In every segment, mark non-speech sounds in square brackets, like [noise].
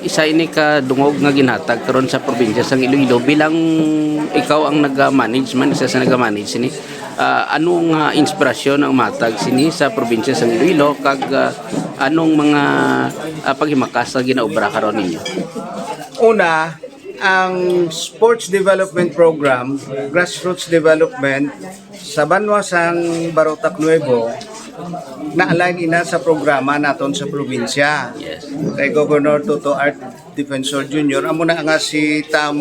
isa ini ka dungog nga ginhatag karon sa probinsya sa Iloilo bilang ikaw ang naga-manage man isa sa naga-manage sini. Ah, anong ah, inspirasyon ang matag sini sa probinsya sa Iloilo kag ah, anong mga ah, paghimakas nga ginaobra karon ninyo? Una, ang sports development program, grassroots development sa Banwasang Barotac Nuevo na-align ina sa programa naton sa probinsya. Yes. Kay Governor Toto Art Defensor Jr. Amo na nga si Tam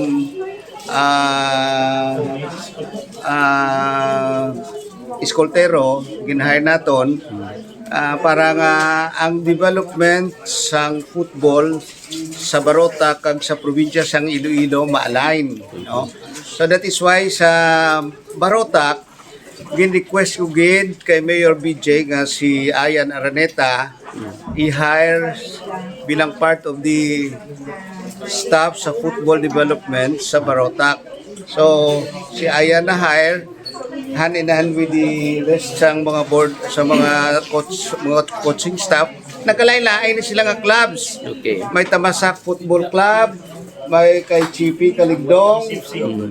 ah ah Escoltero, ginahire naton ah, para nga ang development sang football sa Barota kag sa probinsya sang Iloilo ma-align no so that is why sa Barota gin-request ko gid kay Mayor BJ nga si Ayan Araneta i-hire bilang part of the staff sa football development sa Barotac. So, si Ayan na hire hand in hand with the rest sang mga board sa mga coach mga coaching staff nagkalain-lain na sila nga clubs Okay. may Tamasak Football Club may kay Chippy Kaligdong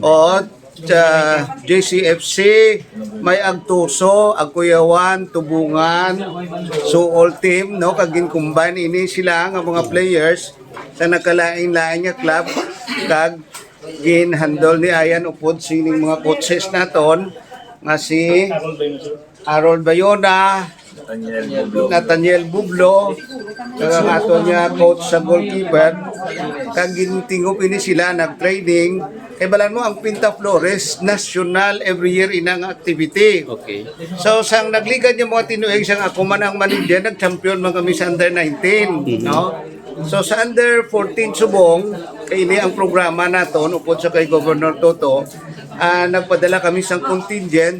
o sa JCFC may Agtuso, Agkuyawan, Tubungan so all team no? Kag combine ini sila nga mga players sa nakalain-lain nga club. Kag gin handle ni Ayan upod sining mga coaches naton nga si Harold Bayona, Nathaniel Bublo, kag ang ato niya coach sa goalkeeper, kag gintingop ini sila nag-training. Kay balan mo ang Pinta Flores national every year inang activity. Okay. So sang nagligad yung mga tinuig sang ako man ang manager, nag-champion man kami sa under 19, no? So sa under 14 subong, kay ini ang programa naton upod sa kay Governor Toto, ah, nagpadala kami sang contingent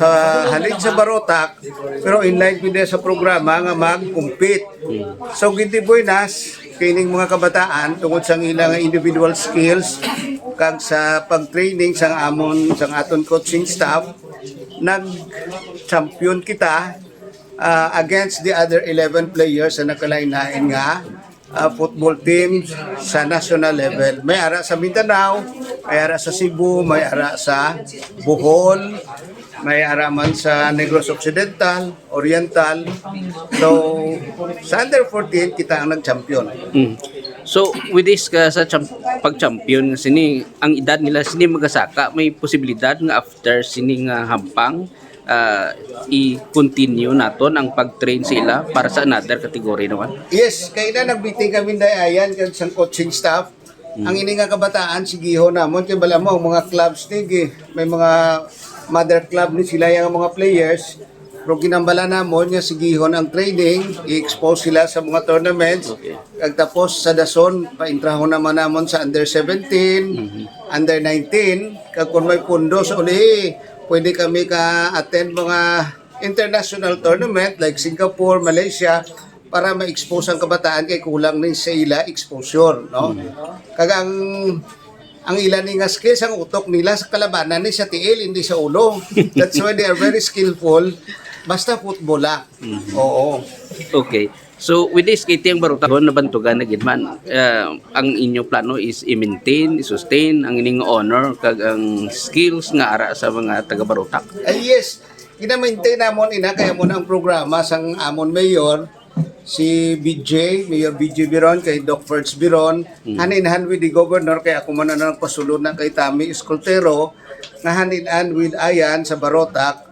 sa halin sa Barotac, pero in line with sa programa nga mag-compete. So gindi buenas kining mga kabataan tungod sa ilang individual skills kag sa pag-training sang amon sang aton coaching staff nag-champion kita uh, against the other 11 players na nakalain-lain nga uh, football team sa national level. May ara sa Mindanao, may ara sa Cebu, may ara sa Bohol, may ara man sa Negros Occidental, Oriental. So, sa under 14, kita ang nag-champion. Mm. So with this ka sa champ- pag-champion sini ang edad nila sini magasaka may posibilidad nga after sini nga hampang ah, i-continue naton ang pag-train sila para sa another category naman. Yes, kaya na nagbiting kami dayayan kag sang coaching staff. Ang ini nga kabataan sigiho namon kay bala mo mga clubs ni gi- may mga mother club ni sila yung mga players. Pero ginambala namon nga sigihon ang training, i-expose sila sa mga tournaments. Okay. Kag tapos sa Dason, paintrahon naman namon sa under 17, under 19. Kag kung may pundo sa uli, pwede kami ka-attend mga international tournament like Singapore, Malaysia, para ma-expose ang kabataan kay kulang ni sa ila exposure, no? Kag ang ang ilan ni nga skills ang utok nila sa kalabanan ni sa tiil hindi sa ulo. [laughs] That's why they are very skillful. Basta football lang. Oo. Okay. So with this kiti ang baruta na bantugan na gid man ah, ang inyo plano is i-maintain, i-sustain ang ining honor kag ang skills nga ara sa mga taga Barutak. Ay yes, ginamaintain namon ina kaya mo na ang programa sang amon mayor si BJ, Mayor BJ Biron, kay Doc Fertz Biron, hand in hand with the governor, kaya ako man na nagpasulod na kay Tami Escoltero, na hand in hand with Ayan sa Barotac,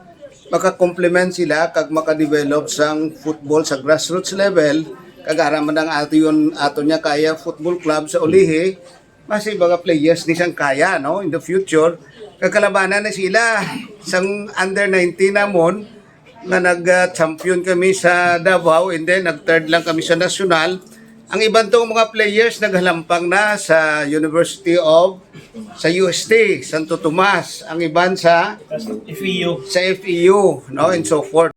makakomplement sila kag makadevelop sang football sa grassroots level, kag araman ang ato yun, ato niya kaya football club sa Ulihi, mas mga players ni siyang kaya no in the future. Kakalabanan na sila. Sang under 19 namon na nag-champion kami sa Davao and then nag-third lang kami sa national ang ibang tong mga players naghalampang na sa University of sa UST Santo Tomas ang iban sa FEU. sa FEU no and so forth